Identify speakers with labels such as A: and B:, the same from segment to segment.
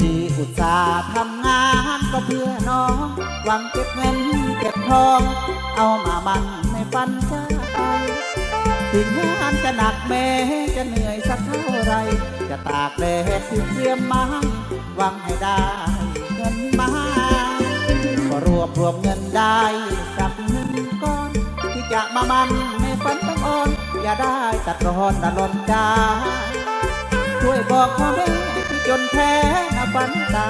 A: ที่อุตส่าห์ทำงานก็เพื่อน้องหวังเก็บเงินเก็บทอง เอามาบังในฝันใจ ถึงงานจะหนักแม้จะเหนื่อยสักเท่าไร จะตากแดดที่เตรียมมาหวังให้ได้เงินมา ก็รวบรวมเงินได้กับเงินก้อน ที่จะมามันในฝันต้องอ่อน อย่าได้ตัดร้อนนะลนใจช่วยบอกพ่อแม่ที่จนแท้นะฝันตา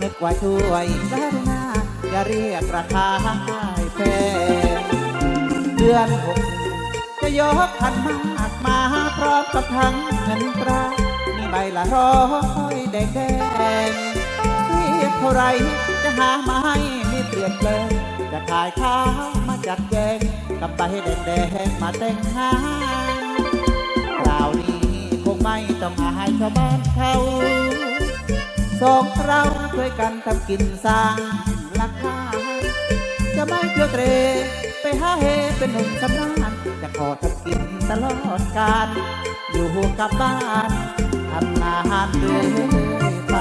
A: นึกว่าช่วยกรุณาอย่าเรียกราคาให้แพงเดือนหก จะยกขันมากมาพร้อมกับทั้งเงินตรามีใบละร้อยแดงแดงเรียกเท่าไรจะหามาให้ไม่เปลี่ยนแปลงจะขายข้าวมาจัดแจงกับใบแดงแดงมาแต่งงานคราวนี้คงไม่ต้องอายชาวบ้านเขาสองเราช่วยกันทำกินสร้างราคา จะไม่เที่ยวเตร ไปหาเฮเป็นหนุ่มสำราญจะขอทำกินตลอดกาลอยู่กับบ้านทำงานเรื่อยไป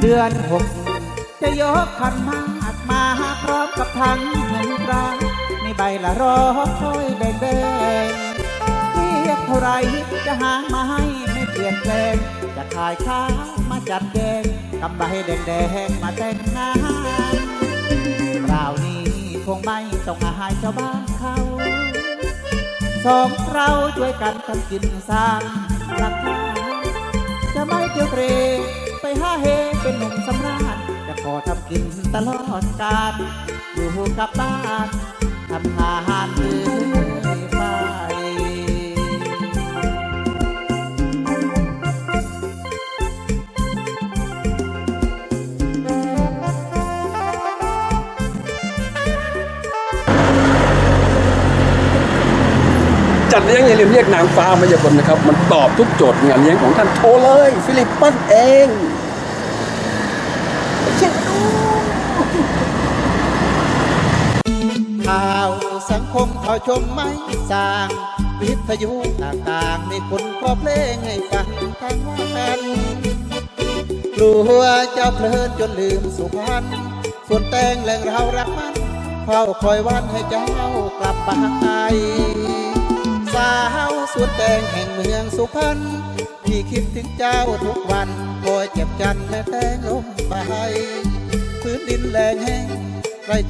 A: เดือนหก จะยกขันมากมาพร้อมกับทั้งเงินตรามีใบละร้อยแดงแดงๆเรียกเท่าไรจะหามาให้ไม่เปลี่ยนแปลงจะขายข้าวมาจัดแกงกำใบแดงแดงๆมาแต่งงานคราวนี้คงไม่ต้องอายชาวบ้านเขาสองเราช่วยกันทำกินสร้างราคาจะไม่เที่ยวเตรไปหาเฮเป็นหนุ่มสำราญ จะขอทำกินตลอดกาลอยู่กับบ้านทำงานเรื่อยไป
B: จัดเลี้ยงอย่าลืมเรียกนางฟ้ามายากลนะครับ มันตอบทุกโจทย์งานเลี้ยงของท่านโทรเลย ฟิลิปปันเองเช็ดดู
A: ข่าวสังคมเขาชมไม่สร้าง วิทยุต่างๆ มีคนขอเพลงให้ฟังทั้งวันกลัวเจ้าเพลินจนลืมสุพรรณส่วนแต่งแหล่งเรารักมันเฝ้าคอยวันให้เจ้ากลับบ้านสาวสวนแตงแห่งเมืองสุพรรณที่คิดถึงเจ้าทุกวันคอยเจ็บจันแม่แตงลมไปพื้นดินแรงแห้งไรแต่